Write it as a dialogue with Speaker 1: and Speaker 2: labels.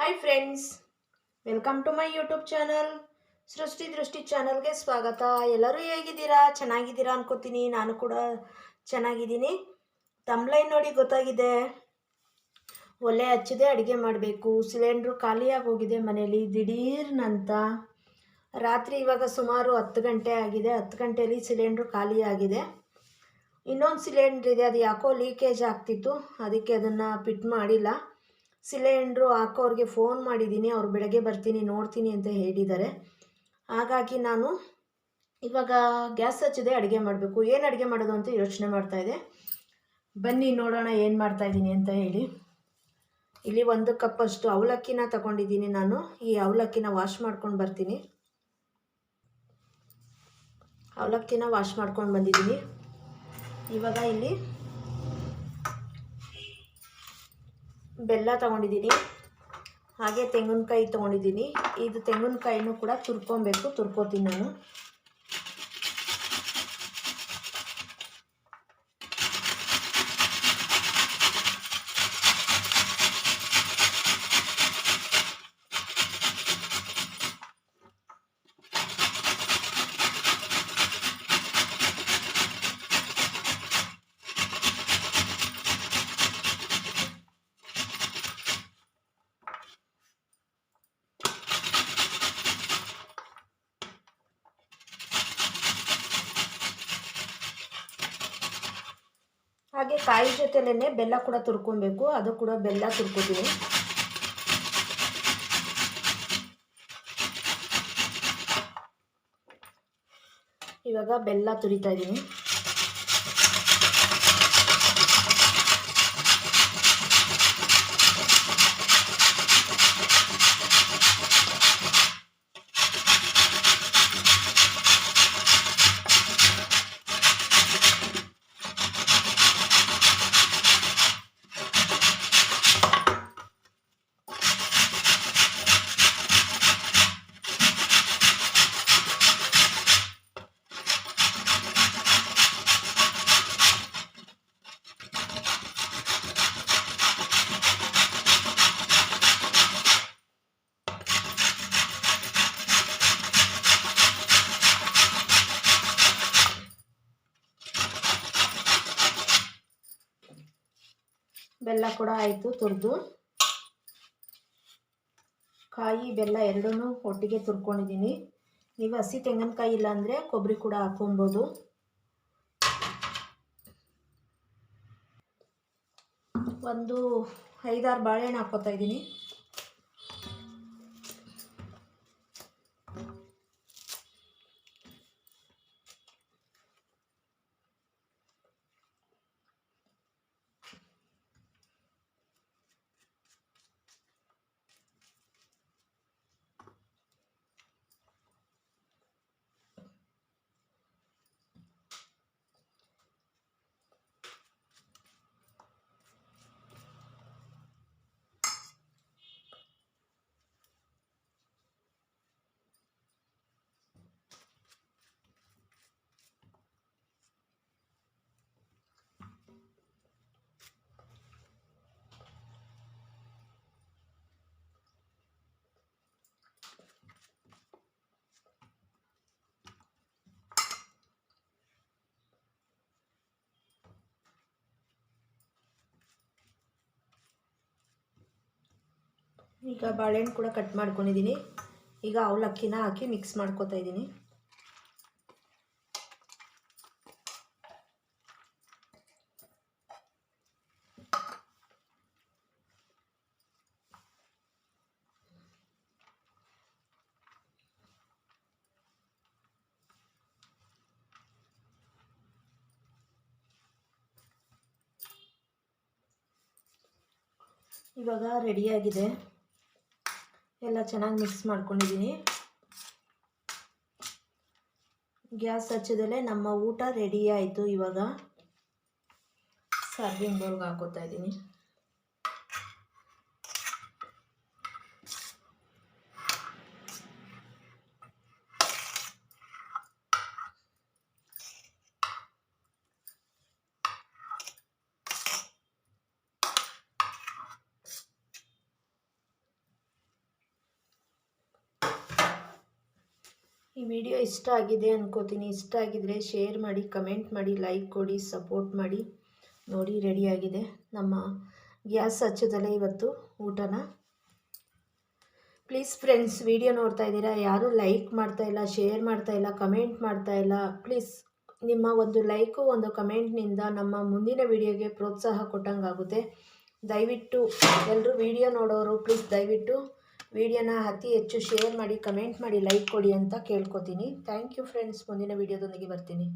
Speaker 1: Hi friends welcome to my YouTube channel Srishti Drishti ಚಾನಲ್ಗೆ ಸ್ವಾಗತ. ಎಲ್ಲರೂ ಹೇಗಿದ್ದೀರಾ? ಚೆನ್ನಾಗಿದ್ದೀರಾ ಅನ್ಕೋತೀನಿ. ನಾನು ಕೂಡ ಚೆನ್ನಾಗಿದ್ದೀನಿ. ತಮ್ಲೈನ್ ನೋಡಿ ಗೊತ್ತಾಗಿದೆ. ಒಲೆ ಹಚ್ಚದೆ, ಅಡುಗೆ ಮಾಡಬೇಕು. ಸಿಲಿಂಡ್ರು ಖಾಲಿಯಾಗಿ ಹೋಗಿದೆ ಮನೇಲಿ. ದಿಢೀರ್ನಂತ. ರಾತ್ರಿ ಇವಾಗ ಸುಮಾರು ಹತ್ತು ಗಂಟೆ ಆಗಿದೆ. ಹತ್ತು ಗಂಟೆಯಲ್ಲಿ ಸಿಲಿಂಡ್ರು ಖಾಲಿಯಾಗಿದೆ. ಇನ್ನೊಂದು ಸಿಲಿಂಡ್ರ್ ಇದೆ. ಅದು ಯಾಕೋ ಲೀಕೇಜ್ ಆಗ್ತಿತ್ತು. ಅದಕ್ಕೆ ಅದನ್ನು ಫಿಟ್ ಮಾಡಿಲ್ಲ. ಸಿಲಿಂಡ್ರು ಹಾಕೋರಿಗೆ ಫೋನ್ ಮಾಡಿದ್ದೀನಿ, ಅವ್ರು ಬೆಳಗ್ಗೆ ಬರ್ತೀನಿ, ನೋಡ್ತೀನಿ ಅಂತ ಹೇಳಿದ್ದಾರೆ. ಹಾಗಾಗಿ ನಾನು ಇವಾಗ ಗ್ಯಾಸ್ ಹಚ್ಚಿದೆ, ಅಡುಗೆ ಮಾಡಬೇಕು. ಏನು ಅಡುಗೆ ಮಾಡೋದು ಅಂತ ಯೋಚನೆ ಮಾಡ್ತಾಯಿದ್ದೆ ಬನ್ನಿ, ನೋಡೋಣ ಏನು ಮಾಡ್ತಾಯಿದ್ದೀನಿ ಅಂತ ಹೇಳಿ. ಇಲ್ಲಿ ಒಂದು ಕಪ್ಪಷ್ಟು ಅವಲಕ್ಕಿನ ತಗೊಂಡಿದ್ದೀನಿ ನಾನು. ಈ ಅವಲಕ್ಕಿನ ವಾಶ್ ಮಾಡ್ಕೊಂಡು ಬರ್ತೀನಿ. ಅವಲಕ್ಕಿನ ವಾಶ್ ಮಾಡ್ಕೊಂಡು ಬಂದಿದ್ದೀನಿ. ಇವಾಗ ಇಲ್ಲಿ ಬೆಲ್ಲ ತಗೊಂಡಿದ್ದೀನಿ. ಹಾಗೆ ತೆಂಗಿನಕಾಯಿ ತೊಗೊಂಡಿದ್ದೀನಿ. ಇದು ತೆಂಗಿನಕಾಯಿನೂ ಕೂಡ ತುರ್ಕೊಬೇಕು ತುರ್ಕೋತೀನಿ ನಾನು. ಹಾಗೆ ಕಾಯಿ ಜೊತೆಲೇ ಬೆಲ್ಲ ಕೂಡ ತುರ್ಕೊಬೇಕು. ಅದು ಕೂಡ ಬೆಲ್ಲ ತುರ್ಕೋತೀನಿ. ಇವಾಗ ಬೆಲ್ಲ ತುರಿತಾ ಇದ್ದೀನಿ. ಬೆಲ್ಲ ಕೂಡ ಆಯಿತು ತುರಿದು. ಕಾಯಿ, ಬೆಲ್ಲ ಎರಡೂ ಒಟ್ಟಿಗೆ ತುರ್ಕೊಂಡಿದ್ದೀನಿ. ನೀವು ಹಸಿ ತೆಂಗಿನಕಾಯಿ ಇಲ್ಲ ಅಂದರೆ ಕೊಬ್ಬರಿ ಕೂಡ ಹಾಕೊಬೋದು ಒಂದು ಐದಾರು ಬಾಳೆಹಣ್ಣು ಹಾಕ್ಕೋತಾ ಇದ್ದೀನಿ. ಈಗ ಬಾಳೆಹಣ್ಣು ಕೂಡ ಕಟ್ ಮಾಡ್ಕೊಂಡಿದ್ದೀನಿ ಈಗ ಅವಲಕ್ಕಿನ ಹಾಕಿ ಮಿಕ್ಸ್ ಮಾಡ್ಕೊತಾ ಇದ್ದೀನಿ ಇವಾಗ ರೆಡಿಯಾಗಿದೆ ಎಲ್ಲ ಚೆನ್ನಾಗಿ ಮಿಕ್ಸ್ ಮಾಡ್ಕೊಂಡಿದ್ದೀನಿ ಗ್ಯಾಸ್ ಹಚ್ಚಿದಲ್ಲೇ ನಮ್ಮ ಊಟ ರೆಡಿ ಆಯಿತು ಇವಾಗ. ಸರ್ವಿಂಗ್ ಬೌಲ್ಗೆ ಹಾಕೋತಾ ಇದ್ದೀನಿ ಈ ವಿಡಿಯೋ ಇಷ್ಟ ಆಗಿದೆ ಅನ್ಕೋತೀನಿ. ಇಷ್ಟ ಆಗಿದ್ರೆ ಶೇರ್ ಮಾಡಿ, ಕಮೆಂಟ್ ಮಾಡಿ, ಲೈಕ್ ಕೊಡಿ, ಸಪೋರ್ಟ್ ಮಾಡಿ. ನೋಡಿ ರೆಡಿಯಾಗಿದೆ ನಮ್ಮ ಗ್ಯಾಸ್ ಹಚ್ಚೋದಲ್ಲೇ ಇವತ್ತು ಊಟನ. ಪ್ಲೀಸ್ ಫ್ರೆಂಡ್ಸ್, ವಿಡಿಯೋ ನೋಡ್ತಾ ಇದ್ದೀರಾ? ಯಾರೂ ಲೈಕ್ ಮಾಡ್ತಾ ಇಲ್ಲ, ಶೇರ್ ಮಾಡ್ತಾ ಇಲ್ಲ, ಕಮೆಂಟ್ ಮಾಡ್ತಾ ಇಲ್ಲ. ಪ್ಲೀಸ್, ನಿಮ್ಮ ಒಂದು ಲೈಕು, ಒಂದು ಕಮೆಂಟ್ನಿಂದ ನಮ್ಮ ಮುಂದಿನ ವಿಡಿಯೋಗೆ ಪ್ರೋತ್ಸಾಹ ಕೊಟ್ಟಂಗಾಗುತ್ತೆ. ದಯವಿಟ್ಟು ಎಲ್ಲರೂ ವಿಡಿಯೋ ನೋಡೋರು, ಪ್ಲೀಸ್ ದಯವಿಟ್ಟು ವಿಡಿಯೋನ ಅತಿ ಹೆಚ್ಚು ಶೇರ್ ಮಾಡಿ, ಕಮೆಂಟ್ ಮಾಡಿ, ಲೈಕ್ ಕೊಡಿ ಅಂತ ಕೇಳ್ಕೊತೀನಿ. Thank you friends. ಮುಂದಿನ ವಿಡಿಯೋದೊಂದಿಗೆ ಬರ್ತೀನಿ.